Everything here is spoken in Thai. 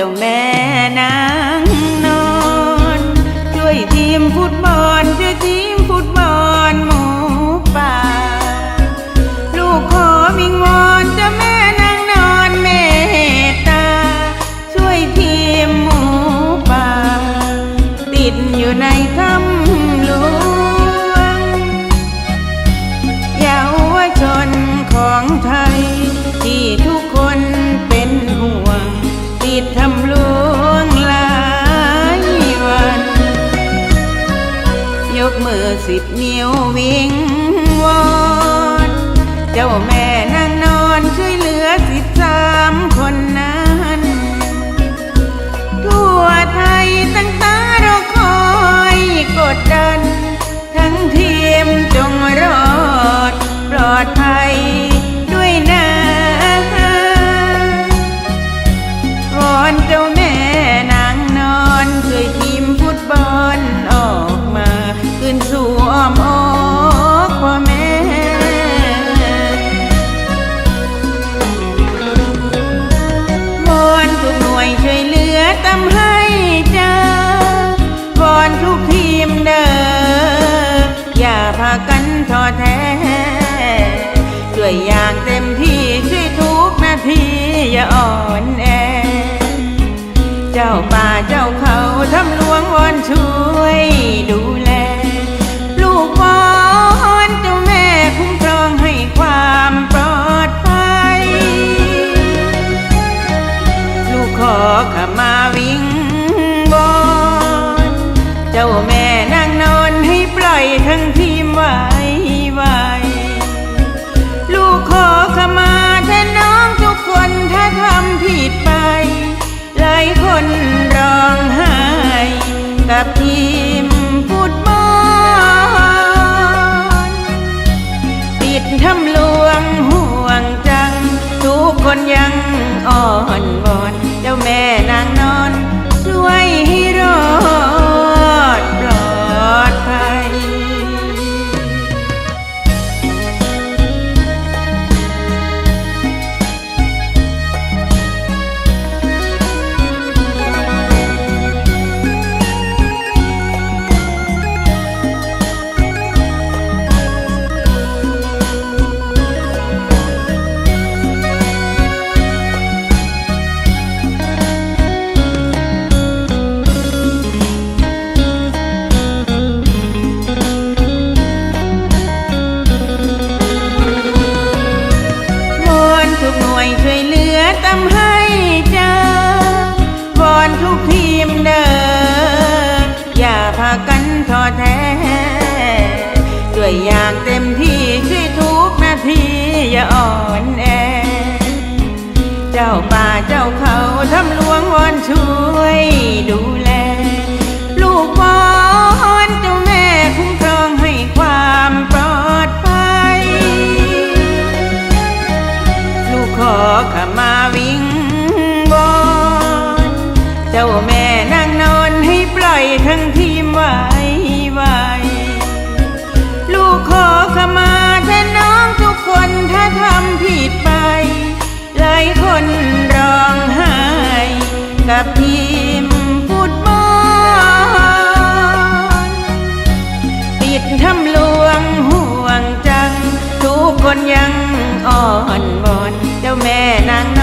จ้าแม่นางนอน ช่วยทีมฟุตบอลช่วยทีมฟุตบอลหมูป่า ลูกขอมิงวอนเจ้าแม่นางนอนเมตตา ช่วยทีมหมูป่า ติดอยู่ในถ้ำหลวงเยาวชนของไทย สิบนิ้ววิงวอนเจ้าแม่นางนอนช่วยเหลือสิบสามคนนะ ตำให้เจอก่อนทุกทีมเด้ออย่าพากันท้อแท้ช่วยอย่างเต็มที่ช่วยทุกนาทีอย่าอ่อนแอ เจ้าป่าเจ้าเขาทำหลวงวอนช่วยดู แม่นางนอนให้ปล่อยทั้งทีมไว้ไว้ลูกขอขมาแทนน้องทุกคนถ้าทำผิดไป หลายคนร้องไห้กับทีมฟุตบอลติดทำหลวงห่วงจัง ทุกคนยังอ่อนวอน ลือตำให้เจอวอนทุกทีมเด้ออย่าพากันท้อแท้ช่วยอย่างเต็มที่ช่วยทุกนาทีอย่าอ่อนแอ เจ้าป่าเจ้าเขาทำหลวงวอนชู จ้าแม่นั่งนอนให้ปล่อยทั้งทีมไว้ไวลูกขอขมาแท่นน้องทุกคนถ้าทำผิดไปหลายคนร้องไห้กับทีมพูดบอลติดทำลวงห่วงจัง ทุกคนยังอ่อนบอนเจ้าแม่นั่ง